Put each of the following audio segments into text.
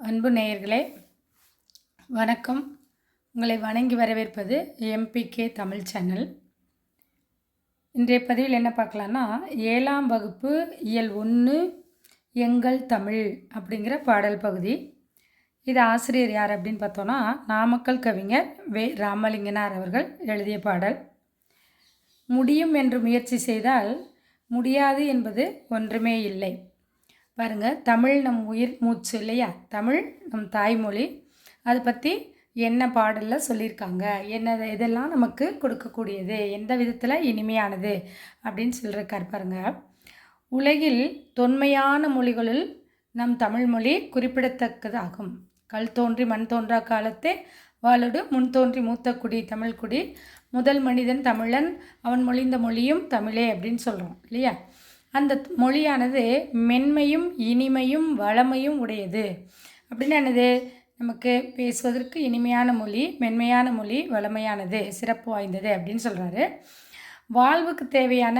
அன்பு நேயர்களே வணக்கம். உங்களை வணங்கி வரவேற்பது எம்பிகே தமிழ் சேனல். இன்றைய பதிவில் என்ன பார்க்கலான்னா ஏழாம் வகுப்பு இயல் ஒன்று எங்கள் தமிழ் அப்படிங்கிற பாடல் பகுதி. இது ஆசிரியர் யார் அப்படின்னு பார்த்தோன்னா நாமக்கல் கவிஞர் வே ராமலிங்கனார் அவர்கள் எழுதிய பாடல். முடியும் என்று முயற்சி செய்தால் முடியாது என்பது ஒன்றுமே இல்லை. பாருங்கள் தமிழ் நம் உயிர் மூச்சு இல்லையா? தமிழ் நம் தாய்மொழி. அதை பற்றி என்ன பாடலில் சொல்லியிருக்காங்க என்ன இதெல்லாம் நமக்கு கொடுக்கக்கூடியது? எந்த விதத்தில் இனிமையானது? அப்படின்னு சொல்லியிருக்கார் பாருங்கள் உலகில் தொன்மையான மொழிகளுள் நம் தமிழ்மொழி குறிப்பிடத்தக்கதாகும். கல் தோன்றி மண் தோன்றா காலத்தே வாழோடு முன் தோன்றி மூத்த குடி தமிழ் குடி. முதல் மனிதன் தமிழன் அவன் மொழிந்த மொழியும் தமிழே அப்படின்னு சொல்கிறோம் இல்லையா? அந்த மொழியானது மென்மையும் இனிமையும் வளமையும் உடையது. அப்படின்னு என்னது? நமக்கு பேசுவதற்கு இனிமையான மொழி மென்மையான மொழி வளமையானது சிறப்பு வாய்ந்தது அப்படின்னு சொல்கிறாரு வாழ்வுக்கு தேவையான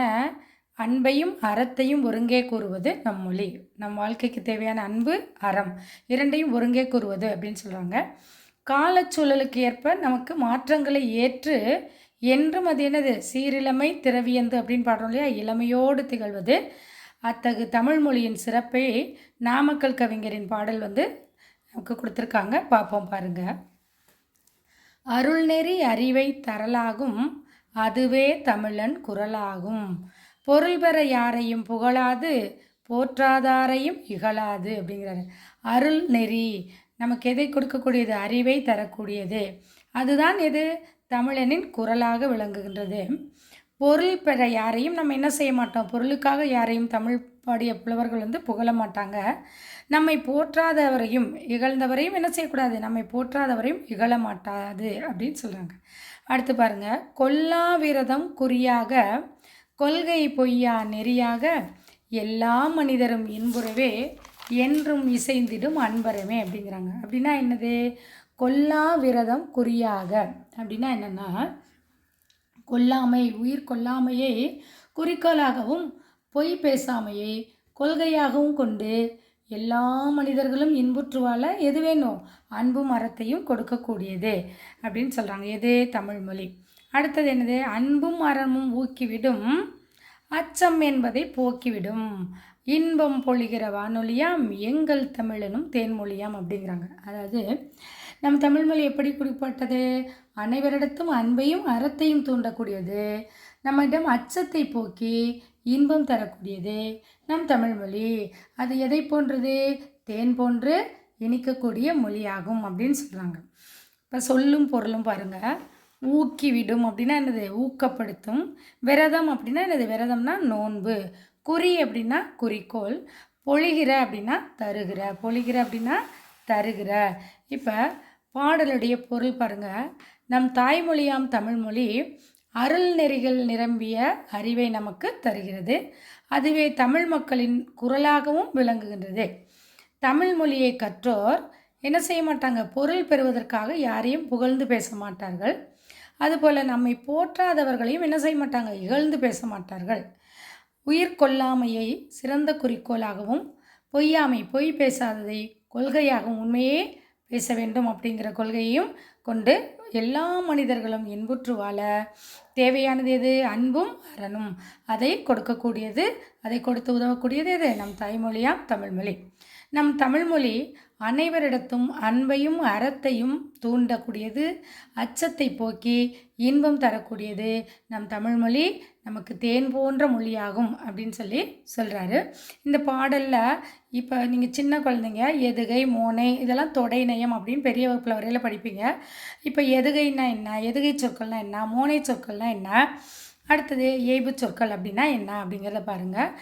அன்பையும் அறத்தையும் ஒருங்கே கூறுவது நம் மொழி. நம் வாழ்க்கைக்கு தேவையான அன்பு அறம் இரண்டையும் ஒருங்கே கூறுவது அப்படின்னு சொல்கிறாங்க காலச்சூழலுக்கு ஏற்ப நமக்கு மாற்றங்களை ஏற்று என்றும் அது என்னது? சீரிழமை திரவியந்து அப்படின்னு பாடுறோம் இல்லையா? இளமையோடு திகழ்வது. அத்தகு தமிழ் மொழியின் சிறப்பை நாமக்கல் கவிஞரின் பாடல் வந்து நமக்கு கொடுத்துருக்காங்க. பார்ப்போம் பாருங்க. அருள்நெறி அறிவை தரலாகும் அதுவே தமிழன் குரலாகும். பொருள் பெற யாரையும் புகழாது போற்றாதாரையும் இகழாது அப்படிங்கிறாரு. அருள் நெறி நமக்கு எதை கொடுக்கக்கூடியது? அறிவை தரக்கூடியது. அதுதான் எது? தமிழனின் குரலாக விளங்குகின்றது. பொருள் பெற யாரையும் நம்ம என்ன செய்ய மாட்டோம்? பொருளுக்காக யாரையும் தமிழ் பாடிய புலவர்கள் வந்து புகழ மாட்டாங்க. நம்மை போற்றாதவரையும் இகழ்ந்தவரையும் என்ன செய்யக்கூடாது? நம்மை போற்றாதவரையும் இகழ மாட்டாது அப்படின்னு சொல்கிறாங்க அடுத்து பாருங்க. கொல்லா விரதம் குறியாக கொள்கை பொய்யா நெறியாக எல்லா மனிதரும் இன்புறவே என்றும் இசைந்திடும் அன்பரமே அப்படிங்கிறாங்க. அப்படின்னா என்னது? கொல்லா விரதம் குறியாக. அப்படின்னா என்னென்னா கொல்லாமை உயிர் கொல்லாமையை குறிக்கோளாகவும் பொய் பேசாமையை கொள்கையாகவும் கொண்டு எல்லா மனிதர்களும் இன்புற்று வாழ எது வேணும்? அன்பும் அறத்தையும் கொடுக்கக்கூடியது அப்படின்னு சொல்கிறாங்க எது? தமிழ்மொழி அடுத்தது என்னது? அன்பும் அறமும் ஊக்கிவிடும் அச்சம் என்பதை போக்கிவிடும். இன்பம் பொழிகிற வானொலியாம் எங்கள் தமிழனும் தேன்மொழியாம் அப்படிங்கிறாங்க. அதாவது நம் தமிழ்மொழி எப்படி குறிப்பிட்டது? அனைவரிடத்தும் அன்பையும் அறத்தையும் தூண்டக்கூடியது. நம்மிடம் அச்சத்தை போக்கி இன்பம் தரக்கூடியது. நம் தமிழ்மொழி அது எதை போன்றது? தேன் போன்று இனிக்கக்கூடிய மொழியாகும் அப்படின்னு சொல்கிறாங்க இப்போ சொல்லும் பொருளும் பாருங்கள் ஊக்கிவிடும் அப்படின்னா என்னது? ஊக்கப்படுத்தும். விரதம் அப்படின்னா என்னது? விரதம்னா நோன்பு. குறி அப்படின்னா குறிக்கோள். பொழிகிற அப்படின்னா தருகிற. பொழிகிற அப்படின்னா தருகிற. இப்போ பாடலுடைய பொருள் பாருங்க. நம் தாய்மொழியாம் தமிழ்மொழி அருள் நெறிகள் நிரம்பிய அறிவை நமக்கு தருகிறது. அதுவே தமிழ் மக்களின் குரலாகவும் விளங்குகின்றது. தமிழ் மொழியை கற்றோர் என்ன செய்ய மாட்டாங்க? பொருள் பெறுவதற்காக யாரையும் புகழ்ந்து பேச மாட்டார்கள். அதுபோல் நம்மை போற்றாதவர்களையும் என்ன செய்ய மாட்டாங்க? இகழ்ந்து பேச மாட்டார்கள். உயிர் கொல்லாமையை சிறந்த குறிக்கோளாகவும் பொய்யாமை பொய் பேசாததை கொள்கையாகவும் உண்மையே பேச வேண்டும் அப்படிங்கிற கொள்கையையும் கொண்டு எல்லா மனிதர்களும் இன்புற்று வாழ தேவையானது எது? அன்பும் அறனும். அதை கொடுக்கக்கூடியது அதை கொடுத்து உதவக்கூடியது எது? நம் தாய்மொழியாம் தமிழ்மொழி. நம் தமிழ்மொழி அனைவரிடத்தும் அன்பையும் அறத்தையும் தூண்டக்கூடியது அச்சத்தை போக்கி இன்பம் தரக்கூடியது. நம் தமிழ்மொழி நமக்கு தேன் போன்ற மொழியாகும் அப்படின்னு சொல்லி சொல்கிறாரு இந்த பாடலில் இப்போ நீங்கள் சின்ன குழந்தைங்க எதுகை மோனை இதெல்லாம் தொடை நயம் அப்படின்னு பெரிய வகுப்பில் வரையில் படிப்பீங்க. இப்போ எதுகைன்னா என்ன எதுகை சொற்கள்னால் என்ன மோனை சொற்கள்னால் என்ன அடுத்தது ஏய்பு சொற்கள் அப்படின்னா என்ன அப்படிங்கிறத பாருங்கள்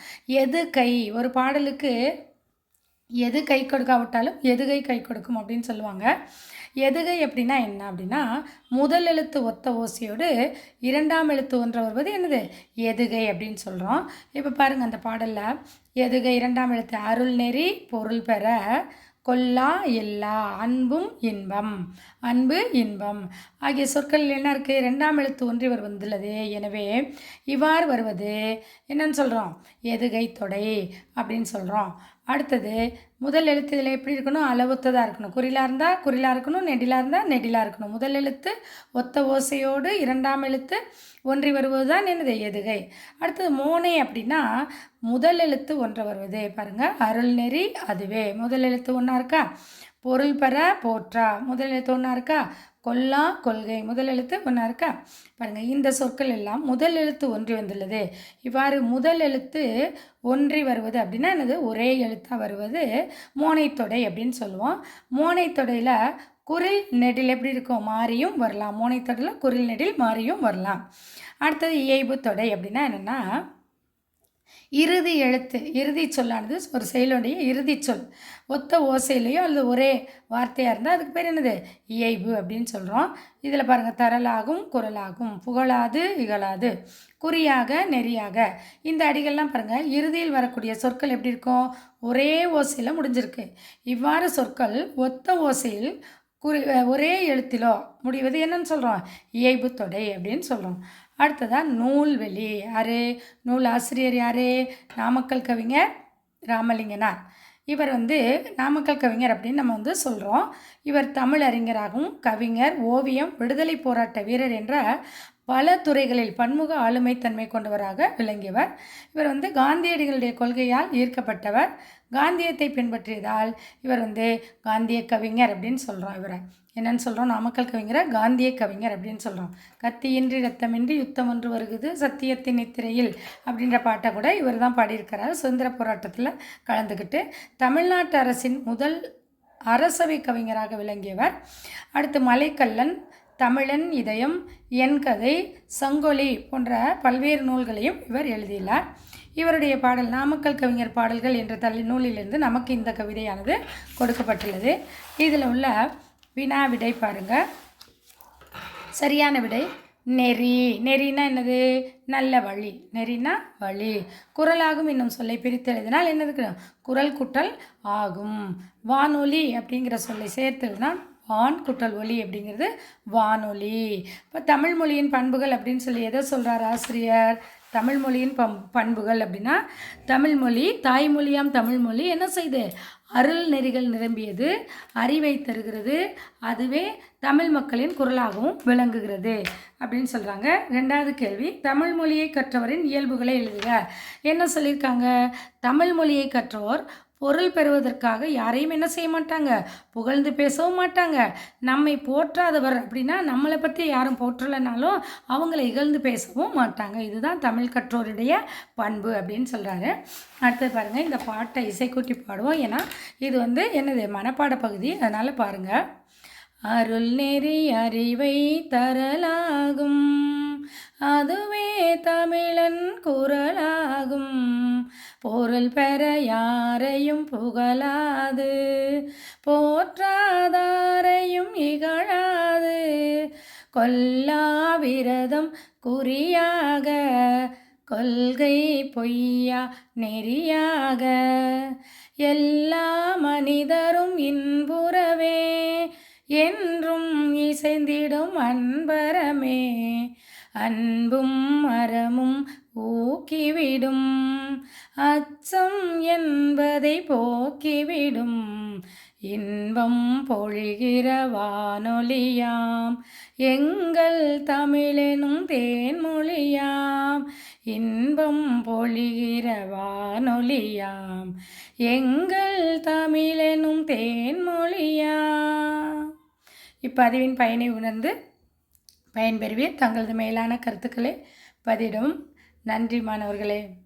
எது கை ஒரு பாடலுக்கு எது கை கொடுக்காவிட்டாலும் எதுகை கை கொடுக்கும் அப்படின்னு சொல்லுவாங்க. எதுகை அப்படின்னா என்ன அப்படின்னா முதல் எழுத்து ஒத்த ஓசையோடு இரண்டாம் எழுத்து ஒன்று வருவது என்னது? எதுகை அப்படின்னு சொல்கிறோம் இப்போ பாருங்கள் அந்த பாடலில் எதுகை இரண்டாம் எழுத்து? அருள் நெறி பொருள் பெற கொல்லா எல்லா அன்பும் இன்பம் அன்பு இன்பம். ஆகிய சொற்கள் என்ன இருக்குது ரெண்டாம் எழுத்து ஒன்றிவர் வந்துள்ளது எனவே இவ்வாறு வருவது என்னன்னு சொல்கிறோம் எதுகை தொடை அப்படின்னு சொல்கிறோம் அடுத்தது முதல் எழுத்து இதில் எப்படி இருக்கணும்? அளவுத்ததாக இருக்கணும். குறிலாக இருந்தால் குறிலாக இருக்கணும் நெடிலாக இருந்தால் நெடிலாக இருக்கணும். முதல் எழுத்து ஒத்த ஓசையோடு இரண்டாம் எழுத்து ஒன்றி வருவது தான் என்னது எதுகை. அடுத்தது மோனை அப்படின்னா முதல் எழுத்து ஒன்றை வருவது. பாருங்கள் அருள் நெறி அதுவே. முதல் எழுத்து ஒன்றா இருக்கா? பொருள் பெற போற்றா. முதல் எழுத்து ஒன்றா இருக்கா? கொல்லா கொள்கை. முதல் எழுத்து ஒன்றா இருக்கா? பாருங்கள் இந்த சொற்கள் எல்லாம் முதல் எழுத்து ஒன்றி வந்துள்ளது. இவ்வாறு முதல் எழுத்து ஒன்றி வருவது அப்படின்னா என்னது? ஒரே எழுத்தாக வருவது. மோனைத்தொடை அப்படின்னு சொல்லுவோம். மோனைத்தொடையில் குரில் நெடில் எப்படி இருக்கும்? மாறியும் வரலாம். மோனைத்தொடையில் குரில் நெடில் மாறியும் வரலாம். அடுத்தது இயைபு தொடை அப்படின்னா என்னென்னா இறுதி எழுத்து இறுதி சொல்லானது ஒரு செயலுடைய இறுதி சொல். ஒத்த ஓசையிலையோ அல்லது ஒரே வார்த்தையாக இருந்தால் அதுக்கு பேர் என்னது? இயைபு அப்படின்னு சொல்கிறோம் இதில் பாருங்கள் தரலாகும் குரலாகும் புகழாது இகழாது குறியாக நெறியாக. இந்த அடிகள்லாம் பாருங்கள் இறுதியில் வரக்கூடிய சொற்கள் எப்படி இருக்கும்? ஒரே ஓசையில் முடிஞ்சிருக்கு. இவ்வாறு சொற்கள் ஒத்த ஓசையில் குறி ஒரே எழுத்திலோ முடிவது என்னன்னு சொல்கிறோம் இயைபு தொடை அப்படின்னு சொல்கிறோம் அடுத்ததாக நூல்வெளி. யார்? நூல் ஆசிரியர் யார்? நாமக்கல் கவிஞர் ராமலிங்கனார். இவர் வந்து நாமக்கல் கவிஞர் அப்படின்னு நம்ம வந்து சொல்கிறோம் இவர் தமிழ் அறிஞராகவும் கவிஞர் ஓவியம் விடுதலை போராட்ட வீரர் என்ற பல துறைகளில் பன்முக ஆளுமைத்தன்மை கொண்டவராக விளங்கியவர். இவர் வந்து காந்தியடிகளுடைய கொள்கையால் ஈர்க்கப்பட்டவர். காந்தியத்தை பின்பற்றியதால் இவர் வந்து காந்திய கவிஞர் அப்படின்னு சொல்கிறோம் இவரை. என்னன்னு சொல்கிறோம் நாமக்கல் கவிஞரை காந்திய கவிஞர் அப்படின்னு சொல்கிறோம் கத்தியின்றி ரத்தமின்றி யுத்தம் ஒன்று வருகுது சத்தியத்தின் நித்திரையில் அப்படின்ற பாட்டை கூட இவர் தான் பாடியிருக்கிறார். சுதந்திர போராட்டத்தில் கலந்துக்கிட்டு தமிழ்நாட்டு அரசின் முதல் அரசவை கவிஞராக விளங்கியவர். அடுத்து மலைக்கல்லன் தமிழன் இதயம் என் கதை சங்கொலி போன்ற பல்வேறு நூல்களையும் இவர் எழுதியுள்ளார். இவருடைய பாடல் நாமக்கல் கவிஞர் பாடல்கள் என்ற தள்ளி நூலிலிருந்து நமக்கு இந்த கவிதையானது கொடுக்கப்பட்டுள்ளது. இதில் உள்ள வினா விடை பாருங்கள் சரியான விடை நெறி. நெறினா என்னது? நல்ல வழி. நெறினா வழி. குரலாகும் என்னும் சொல்லை பிரித்து எழுதினால் என்னதுக்கு குரல் குட்டல் ஆகும். வானொலி அப்படிங்கிற சொல்லை சேர்த்து எழுதினால் வான் குட்டல் ஒலி அப்படிங்கிறது வானொலி. இப்போ தமிழ் மொழியின் பண்புகள் அப்படின்னு சொல்லி எதை சொல்கிறார் ஆசிரியர்? தமிழ் மொழியின் பம் பண்புகள் அப்படின்னா தமிழ்மொழி தாய்மொழியாம் தமிழ்மொழி என்ன செய்து? அருள் நெறிகள் நிரம்பியது அறிவை தருகிறது அதுவே தமிழ் மக்களின் குரலாகவும் விளங்குகிறது அப்படின்னு சொல்கிறாங்க ரெண்டாவது கேள்வி தமிழ் மொழியை கற்றவரின் இயல்புகளை எழுதுக. என்ன சொல்லியிருக்காங்க? தமிழ் மொழியை கற்றோர் பொருள் பெறுவதற்காக யாரையும் என்ன செய்ய மாட்டாங்க? புகழ்ந்து பேசவும் மாட்டாங்க. நம்மை போற்றாதவர் அப்படின்னா நம்மளை பற்றி யாரும் போற்றலைனாலும் அவங்கள இகழ்ந்து பேசவும் மாட்டாங்க. இதுதான் தமிழ் கற்றோருடைய பண்பு அப்படின்னு சொல்கிறாரு அடுத்தது பாருங்கள் இந்த பாட்டை இசைக்கூட்டி பாடுவோம். ஏன்னா இது வந்து என்னது மனப்பாட பகுதி. அதனால் பாருங்கள் அருள் நெறி அறிவை தரலாகும். அதுவே தமிழன் குரலாகும். பொருள் பெற யாரையும் புகழாது. போற்றாதாரையும் இகழாது. கொல்லா விரதம் குறியாக. கொள்கை பொய்யா நெறியாக. எல்லா மனிதரும் இன்புறவே. என்றும் இசைந்திடும் அன்பரமே. அன்பும் மரமும் ஊக்கிவிடும். அச்சம் என்பதை போக்கிவிடும். இன்பம் பொழிகிற வானொலியாம். எங்கள் தமிழெனும் தேன்மொழியாம். இன்பம் பொழிகிற வானொலியாம். எங்கள் தமிழெனும் தேன்மொழியாம். இப்பதிவின் பயனை உணர்ந்து பயன்பெறுவீர். தங்களது மேலான கருத்துக்களை பதிடும் நன்றி மாணவர்களே.